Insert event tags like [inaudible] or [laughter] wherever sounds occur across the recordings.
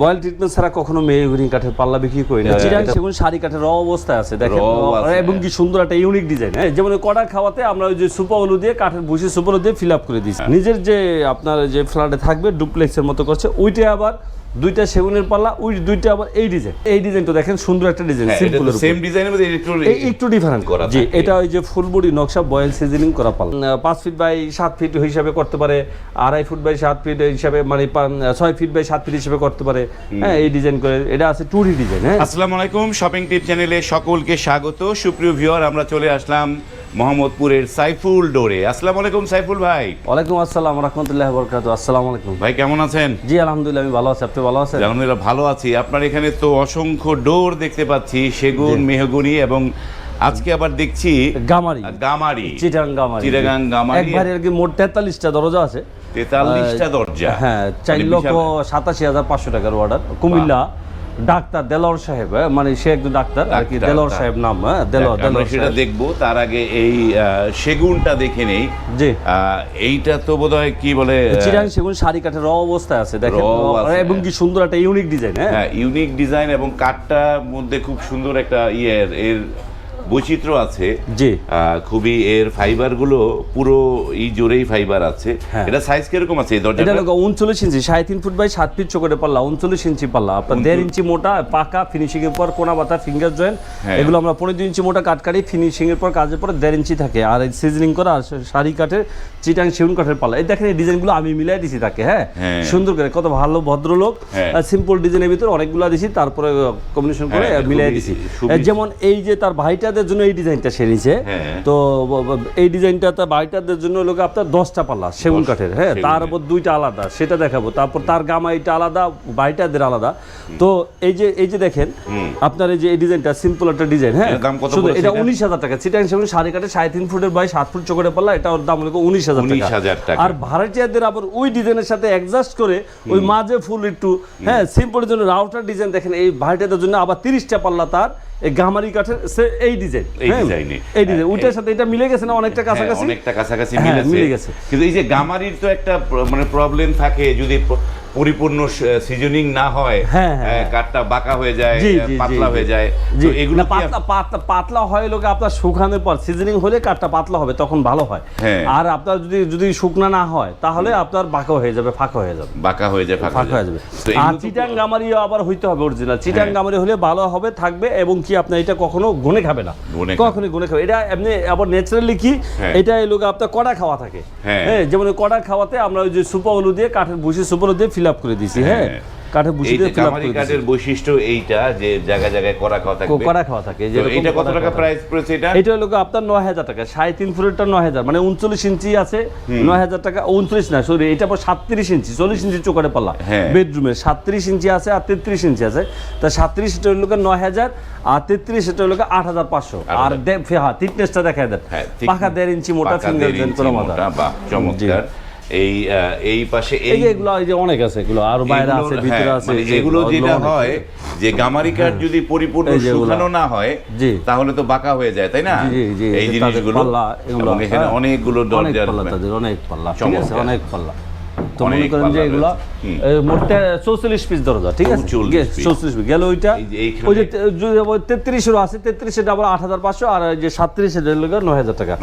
Boil treatment ছাড়া কখনো মেহগুনি কাঠের পাল্লা বিক্রি করি না। চিরাং সেগুন শাড়ি কাঠের র অবস্থায় আছে দেখেন এবং কি সুন্দর একটা ইউনিক ডিজাইন হ্যাঁ যেমন কড়া খাওয়াতে আমরা ওই যে সুপাওলু দিয়ে কাঠের ভুসি সুপারো দিয়ে ফিল আপ করে দিচ্ছি নিজের যে আপনার যে ফ্ল্যাটে থাকবে ডুপ্লেক্সের মতো করছে ওইটা আবার দুইটা সেগুনের পাল্লা ওই দুইটা আবার এই ডিজাইন এই ডিজাইনটা দেখেন সুন্দর একটা ডিজাইন সিম্পল সেম ডিজাইনের মধ্যে একটু একটু ডিফারেন্ট করা জি এটা ওই যে ফুল বডি নকশা বয়েল করা পাল আহ, পাঁচ ফিট বাই সাত ফিট হিসাবে করতে পারে আড়াই ফুট বাই সাত ফিট হিসাবে মানে পান- ছয় ফিট বাই সাত ফিট হিসাবে করতে পারে। হ্যাঁ এই ডিজাইন করে এটা আছে টুরি ডিজাইন হ্যাঁ। আসসালামু আলাইকুম শপিং টিপ চ্যানেলে সকলকে স্বাগত। সুপ্রিয় ভিউয়ার আমরা চলে আসলাম মোহাম্মদপুরের সাইফুল ডোরে। আসসালামু আলাইকুম সাইফুল ভাই। ওয়ালাইকুম আসসালাম রহমতুল্লাহ বরকাত আসসালামু আলাইকুম। ভাই কেমন আছেন? জি আলহামদুলিল্লাহ আমি ভালো আছি। আপনি ভালো আছেন? আলহামদুলিল্লাহ ভালো আছি। আপনার এখানে তো অসংখ্য ডোর দেখতে পাচ্ছি সেগুন মেহগুনি এবং আজকে আবার দেখছি গামারি। গামারি। চিটাং গামারি। চিটাগাং গামারি। একবারে আর কি মোট তেতাল্লিশটা দরজা আছে। তেতাল্লিশটা দরজা। হ্যাঁ চার মানে লক্ষ বিশাল- সাতাশি হাজার পাঁচশো টাকার অর্ডার কুমিল্লা। ডাক্তার দেলোয়ার সাহেব হ্যাঁ, মানে সে একজন ডাক্তার আর কি দেলোয়ার সাহেব নাম হ্যাঁ? দেলোয়ার দেলোয়ার সেটা। দেখব। তার আগে এই সেগুনটা দেখে নেই। জি। এইটা তো বোধহয় কি বলে চিরাং সেগুন শাড়ি কাঠের র অবস্থায় আছে দেখেন। এবং কি সুন্দর একটা ইউনিক ডিজাইন হ্যাঁ? হ্যাঁ ইউনিক ডিজাইন এবং কাঠটার মধ্যে খুব সুন্দর একটা ইয়ে এর বৈচিত্র্য আছে। জি। খুবই এর ফাইবারগুলো পুরো এই জোরেই ফাইবার আছে। হ্যাঁ। এটা সাইজ কীরকম আছে এই এটা দরজাটা হলো উনচল্লিশ ইঞ্চি সাড়ে তিন ফুট বাই সাত ফিট চোখে পাল্লা উনচল্লিশ ইঞ্চি পাল্লা। আপনার দেড় ইঞ্চি মোটা পাকা ফিনিশিং এর পর কোনা বাতা ফিঙ্গার জয়েন্ট হ্যাঁ। এগুলো আমরা পনেরো দুই ইঞ্চি মোটা কাঠ কাটি ফিনিশিং এর পর কাজের পর দেড় ইঞ্চি থাকে। আর এই সিজনিং করা আর শাড়ি কাঠের চিটাং সেগুন কাঠের পাল্লা। এই দেখেন এই ডিজাইনগুলো আমি মিলাই দিছি তাকে হ্যাঁ? হ্যাঁ। সুন্দর করে কত ভালো ভদ্রলোক। সিম্পল ডিজাইনের ভিতরে অনেকগুলো দিছি তারপরে কম্বিনেশন করে মিলাই দিছি। যেমন এই যে তার ভাইটাদের জন্য এই ডিজাইনটা সে নিছে। হ্যাঁ। তো এই ডিজাইনটা তার ভাইটাদের জন্য লোক আপনার দশটা পাল্লা সেগুন কাঠের। হ্যাঁ তার উপর দুইটা আলাদা সেটা দেখাবো। তারপর তার গামা এটা আলাদা বাইটাদের আলাদা। তো এই যে এই যে দেখেন আপনার এই যে এই ডিজাইনটা সিম্পল একটা ডিজাইন হ্যাঁ? শুধু এটা? উনিশ হাজার টাকা। চিটাং সেগুন সাড়ে কাঠে সাড়ে তিন ফুটের বাই সাত ফুট চোখে পাল্লা এটা ওর দাম হলো উনিশ হাজার 19,000 টাকা। আর ভাড়াটিয়াদের আবার ওই ডিজাইনের সাথে অ্যাডজাস্ট করে ওই মাঝে ফুল একটু হ্যাঁ সিম্পলের জন্য রাউটার ডিজাইন দেখেন এই ভাড়াটিয়াদের জন্য আবার তিরিশটা পাল্লা তার এই গামারি কাঠের সে এই ডিজাইন এই ডিজাইনে। এই ডিজাইন ওইটার সাথে এটা মিলে গেছে না অনেকটা হ্যাঁ, কাছাকাছি অনেকটা কাছাকাছি হ্যাঁ, মিলে গেছে। কিন্তু এই যে গামারির তো একটা মানে প্রবলেম থাকে যদি পরিপূর্ণ সিজনিং না হয় হ্যাঁ, হ্যাঁ, হ্যাঁ। কাঠটা বাঁকা হয়ে যায় পাতলা হয়ে যায় তো এগুলো পাতলা পাতলা পাতলা হয় লোকে আপনার শুকানোর পর সিজনিং হলে কাঠটা পাতলা হবে তখন ভালো হয়। আর আপনার যদি যদি শুকনা না হয় তাহলে আপনার বাঁকা হয়ে যাবে ফাঁকা হয়ে যাবে বাঁকা হয়ে যায় ফাঁকা হয়ে যাবে আর চিটাং গামারিও আবার হইতে হবে অরিজিনাল চিটাং। গামারি হলে ভালো হবে থাকবে এবং কি আপনার এটা কখনো গুনে খাবে না। কখনোই গুনে খাবে এটা এমনি আবার ন্যাচারালি কি। এটা লোক আপনার কড়া খাওয়া থাকে হ্যাঁ। যেমন কড়া খাওয়াতে আমরা ওই যে সুপাওলু দিয়ে কাঠের ভুসি সুপারো দিয়ে ফিল আপ করে দিছি হ্যাঁ? হ্যাঁ। কাঠের দিয়ে ফিল আপ করে দিছি। কাঠের বৈশিষ্ট্য এইটা যে জায়গায় জায়গায় করা খাওয়া থাকবে। কড়া খাওয়া থাকে যেরকম এটা কত টাকা প্রাইস পড়েছে এটা? এটা হলো আপনার নয় হাজার টাকা সাড়ে তিন ফুটেরটা নয় হাজার মানে উনচল্লিশ ইঞ্চি আছে নয় হাজার টাকা উনত্রিশ না সরি এটা আবার সাতত্রিশ ইঞ্চি চল্লিশ ইঞ্চি চোখে পাল্লা হ্যাঁ। বেডরুমে সাতত্রিশ ইঞ্চি আছে আর তেত্রিশ ইঞ্চি আছে তা সাতত্রিশ এটা হলো গিয়ে নয় হাজার আর তেত্রিশ এটা হলো গিয়ে আট হাজার পাঁচশো আর দে- ফে- হ্যাঁ থিকনেসটা দেখা দেন হ্যাঁ, পাকা দেড় ইঞ্চি মোটা ফিঙ্গার জয়েন করা মোটা, বাহ, চমৎকার। এই এই পাশে এই এগুলো এই যে অনেক আছে এগুলো আর বাইরে আছে ভিতরে হ্যাঁ, আছে মানে এগুলো যেটা হয় যে গামারি কাঠ যদি পরিপূর্ণ। শুকানো না হয়। তাহলে তো বাঁকা হয়ে যায় তাই না এই জিনিসগুলো এগুলো, এখানে হ্যাঁ। অনেকগুলো অনেক দরজার পাল্লা অনেক পাল্লা আছে চমৎকার। অনেক পাল্লা তো মনে করেন যে এগুলা রয়েছে। চৌচল্লিশ পিস দরজা ঠিক আছে 44 piece। চৌচল্লিশ পিস গেল ওইটা ওই যে তেত্রিশেরও আছে তেত্রিশের আবার আট হাজার পাঁচশো আর এই যে সাতত্রিশের নয় হাজার টাকা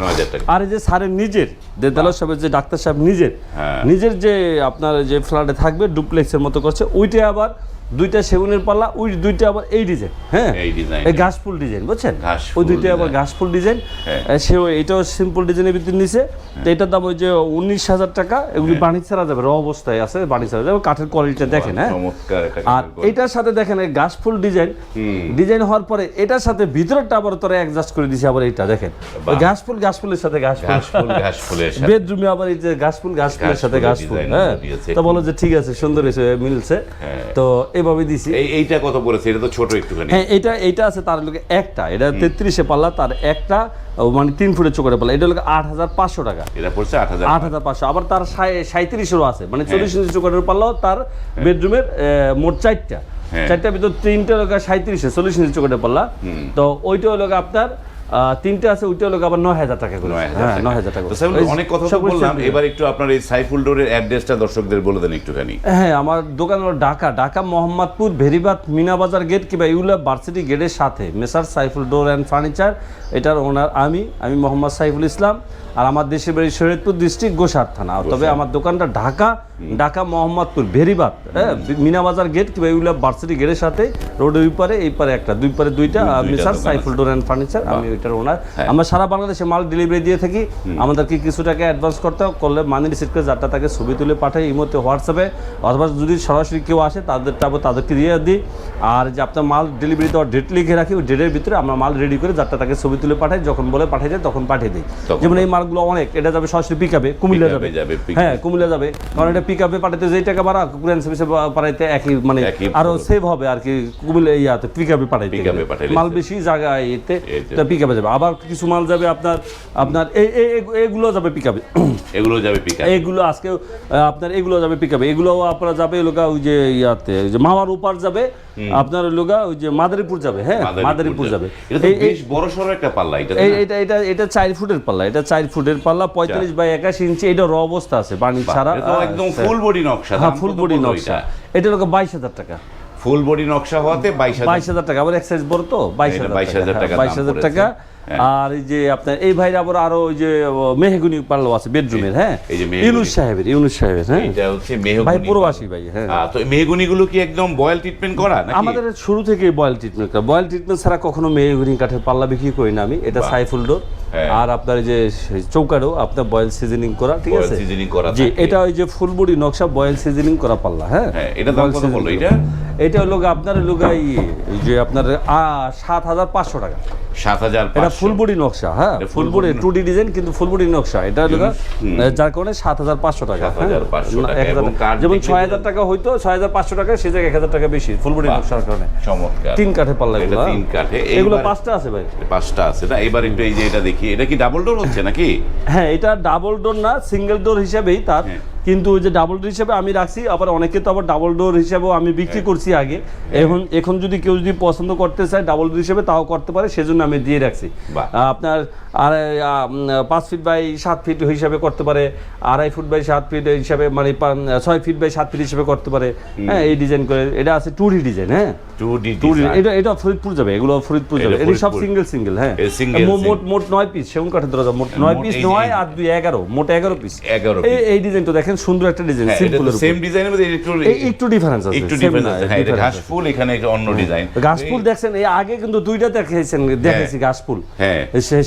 আর এই যে স্যারের নিজের দেদালো সাহেবের যে ডাক্তার সাহেব নিজের হ্যাঁ। নিজের যে আপনার যে ফ্ল্যাটে থাকবে ডুপ্লেক্সের মতো করছে ওইটা আবার দুইটা সেগুনের পাল্লা ওই দুইটা আবার এই ডিজাইন হ্যাঁ? এই ডিজাইন। এই ঘাসফুল ডিজাইন বুঝছেন? ওই দুইটা আবার। ঘাসফুল ডিজাইন। হ্যাঁ। সেও এটাও সিম্পল ডিজাইনের ভিতরে নিছে। তো এটার দাম ওই যে উনিশ হাজার টাকা এগুলি হ্যাঁ। বাণিজ্য ছাড়া যাবে র অবস্থায় আছে বাণিজ্য ছাড়া যাবে কাঠের কোয়ালিটিটা দেখেন হ্যাঁ? আর এটার সাথে দেখেন এই ঘাসফুল ডিজাইন ডিজাইন হওয়ার পরে এটার সাথে ভিতরেরটা আবার তোরা অ্যাডজাস্ট করে দিছে আবার এটা দেখেন। ঘাসফুল ঘাসফুলের সাথে ঘাসফুল। ঘাসফুলের সাথে। বেডরুমে আবার এই যে ঘাসফুল ঘাসফুলের সাথে ঘাসফুল হ্যাঁ। তো বলো যে ঠিক আছে সুন্দর মিলছে। তো এভাবে দিছি। এইটা কত পড়েছে? এটা তো ছোট একটুখানি। হ্যাঁ এটা এটা আছে তার লোকে একটা। এটা তেত্রিশে পাল্লা তার একটা মানে তিন ফুটের চোখের পাল্লা। এটা লোকে আট হাজার পাঁচশো টাকা। এটা পড়ছে আট হাজার আট হাজার পাঁচশো। আবার তার সাঁত্রিশেরও আছে। মানে হ্যাঁ। চল্লিশ ইঞ্চি চোখের পাল্লাও তার বেডরুমের মোট চারটা। হ্যাঁ। চারটার ভিতর তিনটা লোক সাঁত্রিশে চল্লিশ ইঞ্চি চোখের পাল্লা। তো ওইটা হলো আপনার তিনটে আছে ওইটা হলো আবার নয় হাজার টাকা করে। নয় হাজার হ্যাঁ টাকা। অনেক কথা বললাম এবার একটু আপনার এই সাইফুল ডোরের অ্যাড্রেসটা দর্শকদের বলে দেন একটুখানি। হ্যাঁ আমার দোকান হলো ঢাকা ঢাকা মোহাম্মদপুর ভেরিবাদ মিনাবাজার গেট কিংবা ইউলা ভার্সিটি গেটের সাথে। Messrs Saiful door and furniture এটার ওনার আমি আমি মোহাম্মদ সাইফুল ইসলাম আর আমার দেশের বাড়ি শরীয়তপুর ডিস্ট্রিক্ট গোসার থানা। তবে আমার দোকানটা ঢাকা ঢাকা মোহাম্মদপুর ভেরিবাদ হ্যাঁ মিনাবাজার গেট কিংবা ইউলা ভার্সিটি গেটের সাথে রোডের ওই পারে এই পারে একটা দুই পারে দুইটা দুই- দুইটা messrs Saiful door and furniture আমি ওইটার ওনার। হ্যাঁ। আমরা সারা বাংলাদেশে মাল ডেলিভারি দিয়ে থাকি। আমাদেরকে কিছু টাকা অ্যাডভান্স করতে হয়, করলে মানি রিসিভ করে যারটা তাকে ছবি তুলে পাঠাই এই মুহূর্তে হোয়াটসঅ্যাপে। অথবা যদি সরাসরি কেউ আসে তাদেরটা আবার তাদেরকে দিয়ে দিই। আর যে আপনার মাল ডেলিভারি দেওয়ার ডেট লিখে রাখি ওই ডেটের ভিতরে আমরা মাল রেডি করে যারটা তাকে ছবি তুলে পাঠাই। যখন বলে পাঠিয়ে দেয় তখন পাঠিয়ে দিই। যেমন এই মালগুলো অনেক এটা যাবে সরাসরি পিক আপে কুমিল্লা যাবে। হ্যাঁ কুমিল্লা যাবে। কারণ এটা পিক আপে পাঠাতে যেই টাকা বাড়া কুরিয়ান সার্ভিসে পাঠাইতে একই মানে আরও সেভ হবে আর কি কুমিল্লা ইয়াতে পিক আপে পাঠাইতে মাল বেশি জায়গায় এতে এতে। পিক আপে যাবে। আবার কিছু মাল যাবে আপনার আপনার এগুলো যাবে পিক আপে এগুলো যাবে পিক এইগুলো আজকে আপনার এগুলো যাবে পিক আপে এগুলো আপনার যাবে লোকা ওই যে ইয়াতে ওই যে মামার উপার যাবে আপনার লোকা ওই যে মাদারীপুর যাবে হ্যাঁ? মাদারীপুর যাবে। তো বেশ বড় সড়ো একটা পাল্লা এটা এটা এটা এটা চার ফুটের পাল্লা এটা চার ফুটের পাল্লা পঁয়তাল্লিশ বাই একাশি ইঞ্চি এটা র অবস্থা আছে বাণী ছাড়া একদম ফুল বডি নকশা হ্যাঁ ফুল বডি নকশা এটা? লোক বাইশ হাজার টাকা ফুল বডি নকশা হওয়াতে বাইশ হাজার বাইশ টাকা আবার এক সাইজ বড় তো বাইশ হাজার 22,000 টাকা বাইশ দাম হাজার। টাকা হ্যাঁ। আর এই যে আপনার এই ভাইরা আবার আরও ওই যে মেহগুনি পাল্লা আছে বেডরুমের হ্যাঁ? এই যে ইউনুস সাহেবের ইউনুস সাহেবের হ্যাঁ? এটা হচ্ছে মেহগুনি। ভাই প্রবাসী ভাই হ্যাঁ। তো মেহগুনি গুলো কি একদম বয়েল ট্রিটমেন্ট করা নাকি? আমাদের শুরু থেকে বয়েল ট্রিটমেন্ট করা। বয়েল ট্রিটমেন্ট ছাড়া কখনো মেহগুনি কাঠের পাল্লা বিক্রি করি না আমি। এটা। সাইফুল ডোর হ্যাঁ। আর আপনার যে চৌকারও আপনার বয়েল সিজনিং করা ঠিক আছে? সিজনিং করা জি এটা ওই যে ফুলবুড়ি নকশা বয়েল সিজনিং করা পাল্লা হ্যাঁ? হ্যাঁ, এটা দাম কত seasoning এটা? এটা হলো আপনার এই এই যে আপনার সাত হাজার পাঁচশো টাকা। সাত হাজার এটা ফুলবুড়ি নকশা হ্যাঁ? ফুলবুড়ি টু ডি ডিজাইন কিন্তু ফুলবুড়ি নকশা। এটা হলো যার কারণে সাত হাজার পাঁচশো টাকা 7,500 হ্যাঁ। যেমন ছয় হাজার টাকা হইতো ছয় হাজার পাঁচশো টাকা সে জায়গায় এক হাজার টাকা বেশি ফুলবুড়ি নকশার কারণে। চমৎকার। তিন কাঠে পাল্লা এগুলো তিন কাঠে। এগুলো পাঁচটা আছে ভাই। পাঁচটা আছে না? এবার একটু এই যে এটা দেখি এটা কি ডাবল ডোর হচ্ছে নাকি? হ্যাঁ এটা ডাবল ডোর না সিঙ্গেল ডোর হিসাবেই তার হ্যাঁ। কিন্তু ওই যে ডাবল ডোর হিসাবে আমি রাখছি আবার অনেকে তো আবার ডাবল ডোর হিসাবেও আমি বিক্রি হ্যাঁ। করছি আগে। এখন এখন যদি কেউ যদি পছন্দ করতে চায় ডাবল ডোর হিসাবে তাও করতে পারে সেজন্য আমি দিয়ে রাখছি। আপনার আর পাঁচ ফিট বাই সাত ফিট হিসাবে করতে পারে আড়াই ফুট বাই সাত ফিট হিসাবে মানে ছয় ফিট বাই সাত ফিট হিসাবে করতে পারে। হ্যাঁ এই ডিজাইন করে এটা আছে টুরি ডিজাইন হ্যাঁ? টু ডি এটা এটা ফরিদপুর যাবে এগুলো ফরিদপুর যাবে। এটা সব সিঙ্গেল সিঙ্গেল হ্যাঁ। মোট মোট নয় পিস সেগুন কাঠের দরজা মোট নয় পিস নয় আর দুই এগারো মোট এগারো পিস 11 এই এই ডিজাইনটা দেখেন সুন্দর একটা ডিজাইন হ্যাঁ, সিম্পলের সেম ডিজাইনের মধ্যে একটু একটু ডিফারেন্স আছে একটু ডিফারেন্স আছে হ্যাঁ এটা difference ঘাস আছে। ফুল এখানে একটা অন্য ডিজাইন গাছ ফুল দেখছেন এই আগে কিন্তু দুইটা দেখাইছেন দেখাইছি গাছ ফুল হ্যাঁ।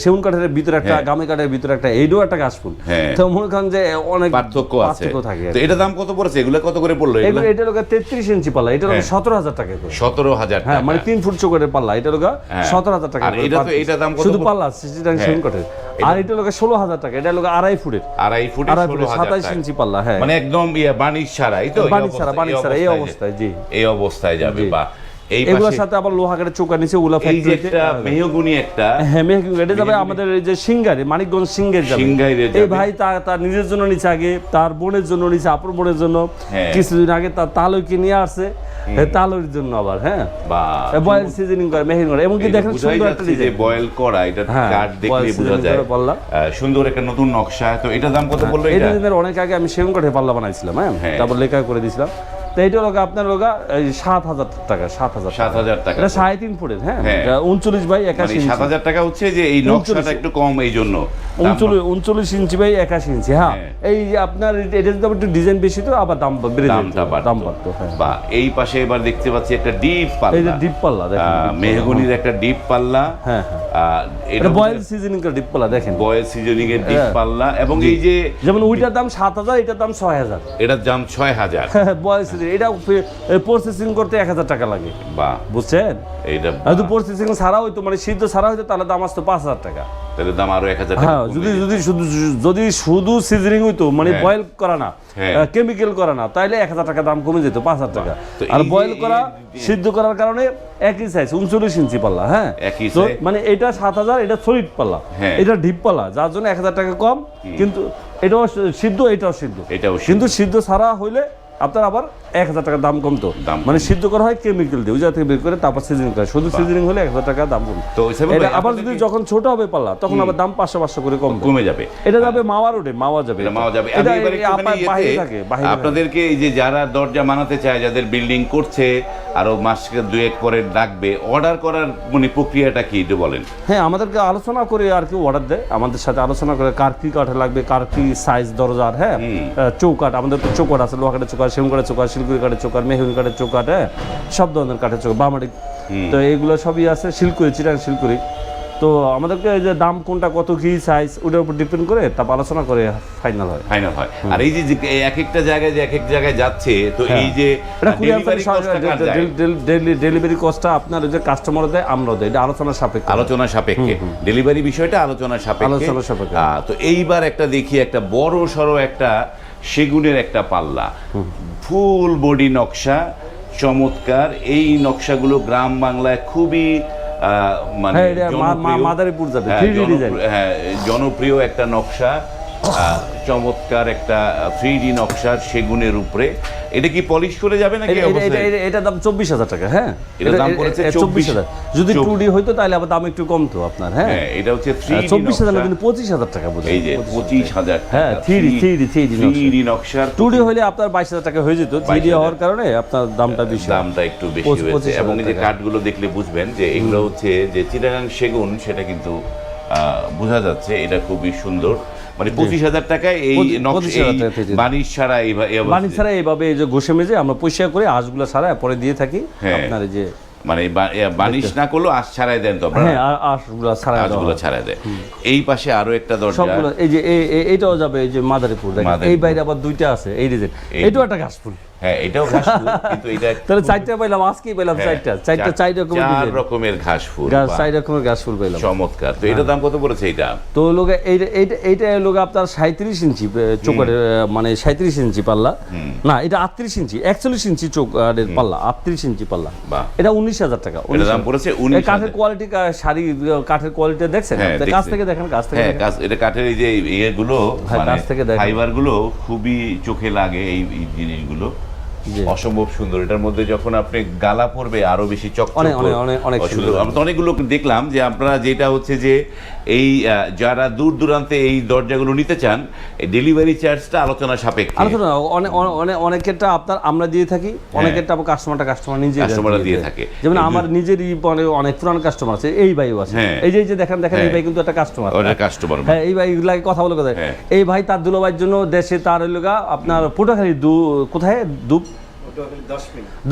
সেগুন কাঠের ভিতরে একটা হ্যাঁ। গামে কাঠের ভিতরে একটা এইটাও একটা গাছ ফুল হ্যাঁ। তো মনে করেন যে অনেক পার্থক্য আছে থাকে তো এটা দাম কত পড়েছে এগুলো কত করে পড়ল এগুলো এটা লোক তেত্রিশ ইঞ্চি পাল্লা এটা লোক হ্যাঁ। সতেরো হাজার টাকা করে সতেরো হাজার হ্যাঁ মানে টাকা তিন ফুট চোখের পাল্লা এটা লোক হ্যাঁ। সতেরো হাজার টাকা আর এটা তো- এটা দাম কত শুধু পাল্লা নাইন হ্যাঁ। কাঠের আর এটা লোকে ষোলো হাজার টাকা এটা লোকে আড়াই ফুটের। আড়াই ফুট সাতাইশ ইঞ্চি পাল্লা হ্যাঁ। মানে একদম ইয়ে বাণিজ্য ছাড়াই তো এই বাণিজ্য ছাড়া, বাণিজ্য ছাড়া, এই অবস্থায়, জি। এই অবস্থায় যাবে বা এই এগুলোর সাথে আবার লোহা কাঠের নিচে যে একটা মেহগুনি একটা। হ্যাঁ মেহগুনি এটা যাবে আমাদের এই যে সিঙ্গারে মানিকগঞ্জ সিঙ্গের যাবে। এই ভাই তার তার নিজের জন্য নিচে আগে তার বোনের জন্য নিচে আপুর বোনের জন্য। হ্যাঁ। কিছুদিন আগে তার নিয়ে আসছে। তালইর জন্য আবার হ্যাঁ। বয়েল সিজনিং করে মেহিন করে। এবং কি এই যে দেখেন সুন্দর একটা ডিজাইন বয়েল করা এটা হ্যাঁ, কাঠ দেখলে বোঝা যায়। সুন্দর একটা নতুন নকশা। তো এটা দাম কত বলল এটা অনেক আগে আমি সেগুন কাঠে পাল্লা বানাইছিলাম হ্যাঁ। হ্যাঁ। তারপর লেখা করে দিয়েছিলাম। তো লোক আপনার লোক সাত হাজার টাকা সাত হাজার সাত হাজার টাকা। এটা সাড়ে তিন ফুটের হ্যাঁ? হ্যাঁ। উনচল্লিশ বাই মানে একাশি সাত হাজার টাকা হচ্ছে যে এই নকশাটা একটু কম এই জন্য। উনচল্লিশ উনচল্লিশ ইঞ্চি বাই একাশি ইঞ্চি হ্যাঁ। হ্যাঁ। এই আপনার এটা যদি একটু ডিজাইন বেশি তো আবার দাম বেড়ে দামটা দাম বাড়তো হ্যাঁ। বা এই পাশে এবার দেখতে পাচ্ছি একটা ডিপ এই যে পাল্লা ডিপ পাল্লা দেখেন পাল্লা। মেহগনির একটা ডিপ পাল্লা। হ্যাঁ এটা বয়েল সিজনিং করে ডিপ পাল্লা দেখেন। বয়েল সিজনিং এর ডিপ। পাল্লা এবং এই যে যেমন ওইটার দাম সাত হাজার এটার দাম ছয় হাজার। এটার দাম ছয় হাজার। বয়েল এটা প্রসেসিং করতে এক হাজার টাকা লাগে। বা বুঝছেন? এইটা প্রসেসিং ছাড়া হইতো মানে সিদ্ধ ছাড়া হইতো তাহলে দাম আসতো পাঁচ হাজার টাকা। তাহলে দাম আরও এক হাজার টাকা হ্যাঁ যদি যদি শুধু যদি শুধু সিজনিং হইতো মানে হ্যাঁ। বয়েল করা না হ্যাঁ। কেমিক্যাল করা না এক হাজার টাকা দাম কমে যেত পাঁচ হাজার টাকা। আর বয়েল করা সিদ্ধ করার কারণে একই সাইজ উনচল্লিশ ইঞ্চি পাল্লা হ্যাঁ। মানে এটা সাত হাজার এটা সলিড পাল্লা। হ্যাঁ। এটা ডিপ পাল্লা যার জন্য এক হাজার টাকা কম। কিন্তু এটাও সিদ্ধ এটাও সিদ্ধ। এটাও। কিন্তু সিদ্ধ ছাড়া হইলে আপনার আবার এক হাজার টাকা দাম কমতো। দাম মানে সিদ্ধ করা হয় কেমিক্যাল দিয়ে ওই জায়গা থেকে বের করে তারপর সিজনিং করে। শুধু সিজনিং হলে এক হাজার টাকা দাম কমতো। তো আবার যদি যখন ছোট হবে পাল্লা তখন আবার দাম পাঁচশো পাঁচশো করে কমবে। কমে যাবে। এটা যাবে মাওয়া রোডে মাওয়া যাবে। মাওয়া যাবে। আপনাদেরকে এই যে যারা দরজা বানাতে চায় যাদের বিল্ডিং করছে আরও মাস দুয়েক পরে ডাকবে অর্ডার করার মানে প্রক্রিয়াটা কি একটু বলেন। হ্যাঁ আমাদেরকে আলোচনা করে আর কি অর্ডার দেয়। আমাদের সাথে আলোচনা করে কার কি কাঠে লাগবে কার কি সাইজ দরজার হ্যাঁ চৌকাঠ। আমাদের তো চৌকাঠ আছে লোহা কাঠের চৌকাঠ সেগুন কাঠের চৌকাঠ শিলকুড়ি কাঠের চৌকাঠ মেহগুনি কাঠের চৌকাঠ হ্যাঁ? সব ধরনের কাঠের চৌকাঠ বামাটি তো এইগুলো সবই আছে শিলকুড়ি চিরাং শিলকুড়ি তো আমাদেরকে এই যে দাম কোনটা কত কি সাইজ ওটার উপর ডিপেন্ড করে তারপর আলোচনা করে ফাইনাল হয়। ফাইনাল হয়। আর এই যে এক একটা জায়গায় যে এক এক জায়গায় যাচ্ছে তো এই যে ডেলিভারি কস্টটা আপনার যে কাস্টমার দেয় আমরা দেয় এটা আলোচনার সাপেক্ষে। আলোচনা সাপেক্ষে। ডেলিভারি বিষয়টা আলোচনা সাপেক্ষে। আলোচনা সাপেক্ষে। তো এইবার একটা দেখি একটা বড় সড়ো একটা সেগুনের একটা পাল্লা ফুল বডি নকশা চমৎকার এই নকশাগুলো গ্রাম বাংলায় খুবই আহ, মানে হ্যাঁ, জনপ্রিয়। হ্যাঁ, 3D জনপ্রিয়- design। হ্যাঁ জনপ্রিয় একটা নকশা চমৎকার একটা থ্রি ডি নকশার সেগুনের উপরে। এটা কি পলিশ করে যাবে নাকি এটা- এটা-? এটা- এটা দাম চব্বিশ হাজার টাকা হ্যাঁ? এটার দাম পড়েছে চব্বিশ হাজার। যদি টু ডি হইতো তাহলে আবার দাম একটু কমতো আপনার হ্যাঁ? হ্যাঁ এটা হচ্ছে থ্রি চব্বিশ হাজার না কিন্তু পঁচিশ হাজার টাকা বোধ এই যে পঁচিশ হাজার হ্যাঁ, 3D 3D 3D নকশা। নকশার টু ডি হলে আপনার বাইশ হাজার টাকা হয়ে যেত। থ্রি ডি হওয়ার কারণে আপনার দামটা বেশি দামটা একটু বেশি হয়েছে। এবং এই যে। কাঠগুলো দেখলে বুঝবেন যে এগুলো হচ্ছে যে চিটাগাং সেগুন সেটা কিন্তু আহ, বোঝা যাচ্ছে এটা খুবই সুন্দর। মানে পঁচিশ হাজার টাকা এই। বানিশ ছাড়া এই ভা- এই অবস্থায়- বাণী ছাড়া এইভাবে যে ঘষে মেজে আমরা পয়সা করে আঁশগুলো ছাড়া পরে দিয়ে থাকি। হ্যাঁ। আপনার যে মানে বানিশ না করলেও আশ ছাড়াই দেন তো আপনারা। হ্যাঁ আঁশগুলো ছাড়াই দেয়। এই পাশে আরও একটা দরজা। এই যে এই- এই- এইটাও যাবে এই যে মাদারীপুর এই বাইরে আবার দুইটা আছে এই ডিজাইন এই- এইটাও একটা গাছ ফুল হ্যাঁ এটাও ঘাস ফুল, [laughs] কিন্তু এটা তাহলে চারটা পাইলাম আজকেই পাইলাম হ্যাঁ, চারটা। চারটা চার রকমের চার রকমের ঘাস ফুল চার রকমের গাছ ফুল পাইলাম। চমৎকার। তো এটার দাম কত পড়েছে এটা তো লোকে এইটা এইটা লোক আপনার সাঁত্রিশ ইঞ্চি চোখের মানে সাঁত্রিশ ইঞ্চি পাল্লা। না এটা আটত্রিশ ইঞ্চি একচল্লিশ ইঞ্চি চোখের পাল্লা আটত্রিশ ইঞ্চি পাল্লা। এটা উনিশ হাজার টাকা এটার দাম পড়েছে 19,000 কাঠের কোয়ালিটি শাড়ি কাঠের কোয়ালিটি দেখছেন? হ্যাঁ? কাছ থেকে দেখেন কাছ থেকে হ্যাঁ এটা কাঠের এই যে ইয়েগুলো হ্যাঁ, মানে কাছ থেকে দেখেন। ফাইবারগুলো খুবই চোখে লাগে এই জিনিসগুলো। অসম্ভব সুন্দর। এটার মধ্যে যখন আপনি গালা পড়বে আরও বেশি চকচক অনেক- অনেক- অনেক- অনেক সুন্দর। আমরা তো অনেকগুলো দেখলাম যে আপনারা যেটা হচ্ছে যে এই যারা দূর দূরান্তে এই দরজাগুলো নিতে চান ডেলিভারি চার্জটা আলোচনা সাপেক্ষে। আলোচনা অনেক অনেক- অনেক অনেকেরটা আপনার আমরা দিয়ে থাকি অনেকেরটা আবার কাস্টমারটা কাস্টমার নিজে কাস্টমাররা দিয়ে থাকে। যেমন আমার নিজেরই অনেক পুরান কাস্টমার আছে এই ভাইও আছে। হ্যাঁ। এই যে দেখেন দেখেন এই হ্যাঁ। ভাই কিন্তু একটা কাস্টমার কাস্টমার হ্যাঁ এই ভাই এগুলাকে কথা বলে হ্যাঁ। এই ভাই তার দুলাভাইয়ের জন্য দেশে তার হইল আপনার পোটাখালি দু কোথায়? দুপ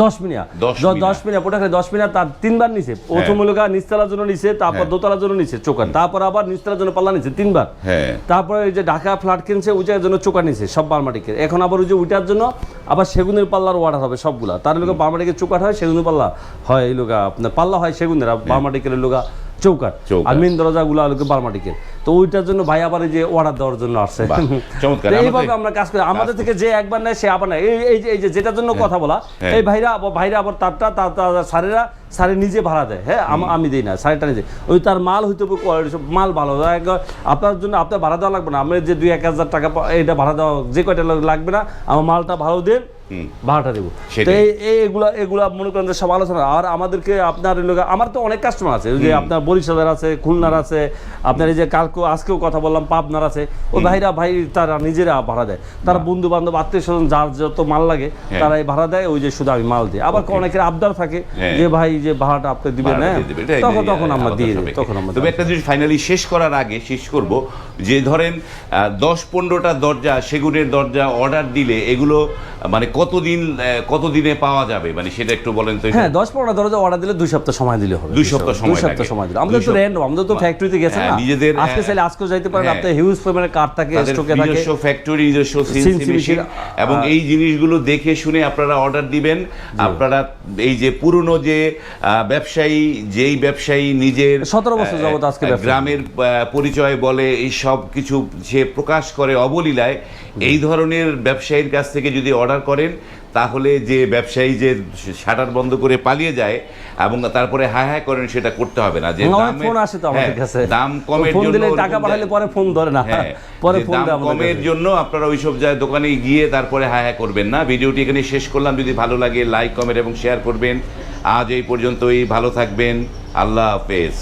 দশ মিনিয়া দশ দ-। দশ মিনিয়া পোটাখালি দশ মিনিয়া তার তিনবার নিছে। প্রথম হইল নিচতলার জন্য নিছে তারপর হ্যাঁ। দোতলার জন্য নিছে চোকার। তারপর আবার নিচতলার জন্য পাল্লা নিছে তিনবার। হ্যাঁ। তারপরে এই যে ঢাকা ফ্ল্যাট কিনছে ওইটার জন্য নিছে সব এখন আবার ওই যে ওইটার জন্য আবার সেগুনের পাল্লার হবে সবগুলা। তার লোক হয় সেগুনের পাল্লা হয় এই লোকা আপনার পাল্লা হয় সেগুনের আর বালমাটিকের লোকা চৌকাট আর মেন দরজাগুলো লোকে বালমাটিকের। তো ওইটার জন্য ভাই আবার এই যে অর্ডার দেওয়ার জন্য আসছে। এইভাবে আমরা কাজ করি। আমাদের থেকে যে একবার নেয় সে আবার নেয়। এই এই যে যেটার জন্য কথা বলা হ্যাঁ। এই ভাইরা ভাইরা আবার তারটা তার স্যারেরা স্যারে নিজে ভাড়া দেয়। হ্যাঁ আমি দিই না স্যারেটা নিজে। ওই তার মাল হইতে সব মাল ভালো। আপনার জন্য আপনার ভাড়া দেওয়া লাগবে না। আমরা যে দুই এক হাজার টাকা এটা ভাড়া দেওয়া যে কয়টা লাগবে না আমার মালটা ভালো দেন। ভাড়াটা দেবো। তো সেটাই। এই এই এগুলা এগুলা মনে করেন যে সব আলোচনা। আর আমাদেরকে আপনার লোক আমার তো অনেক কাস্টমার আছে। যে আপনার বরিশালের আছে খুলনার আছে আপনার এই যে কালকে আজকেও কথা বললাম পাবনার আছে। ওই ভাইরা ভাই তারা নিজেরা ভাড়া দেয়। তারা বন্ধু বান্ধব আত্মীয় স্বজন যার যত মাল লাগে হ্যাঁ। তারা এই ভাড়া দেয়। ওই যে শুধু আমি মাল দিই। আবার অনেকের আবদার থাকে হ্যাঁ। যে ভাই যে ভাড়াটা আপনি দিবেন হ্যাঁ? তখন তখন আমরা দিয়ে দিই তখন আমরা তবে একটা জিনিস ফাইনালি শেষ করার আগে শেষ করব। যে ধরেন দশ পনেরোটা দরজা সেগুনের দরজা অর্ডার দিলে এগুলো মানে কতদিন কতদিনে পাওয়া যাবে? মানে সেটা একটু বলেন তো হ্যাঁ দশ পনেরো দরজা অর্ডার দিলে দুই সপ্তাহ সময় দিলে হবে। দুই সপ্তাহ সময় দুই সপ্তাহ সময় দিলে। আমাদের তো র্যান্ডম আমাদের তো ফ্যাক্টরিতে গেছে হ্যাঁ, না? নিজেদের, আজকে হ্যাঁ, চাইলে আজকেও যাইতে পারেন হ্যাঁ। আপনার হিউজ পরিমাণে কাঠ থাকে স্টকে থাকে। নিজস্ব ফ্যাক্টরি নিজস্ব সিএনসি মেশিন এবং এই জিনিসগুলো দেখে শুনে আপনারা অর্ডার দিবেন। আপনারা এই যে পুরনো যে ব্যবসায়ী যেই ব্যবসায়ী নিজের 17 বছর যাবত আজকে গ্রামের পরিচয় বলে এই সব কিছু সে প্রকাশ করে অবলীলায় এই ধরনের ব্যবসায়ীর কাছ থেকে যদি অর্ডার করেন তাহলে যে ব্যবসায়ী যে শাটার বন্ধ করে পালিয়ে যায় এবং তারপরে হায় হায় করেন সেটা করতে হবে না। যে ফোন আসে তো আমাদের হ্যাঁ, কাছে। দাম কমের ফোন জন্য টাকা পাঠালে পরে ফোন ধরে না। হ্যাঁ, পরে ফোন দাম কমের জন্য আপনারা ওইসব যায় দোকানে গিয়ে তারপরে হায় হায় করবেন না। ভিডিওটি এখানে শেষ করলাম। যদি ভালো লাগে লাইক কমেন্ট এবং শেয়ার করবেন। আজ এই পর্যন্তই। ভালো থাকবেন। আল্লাহ হাফেজ।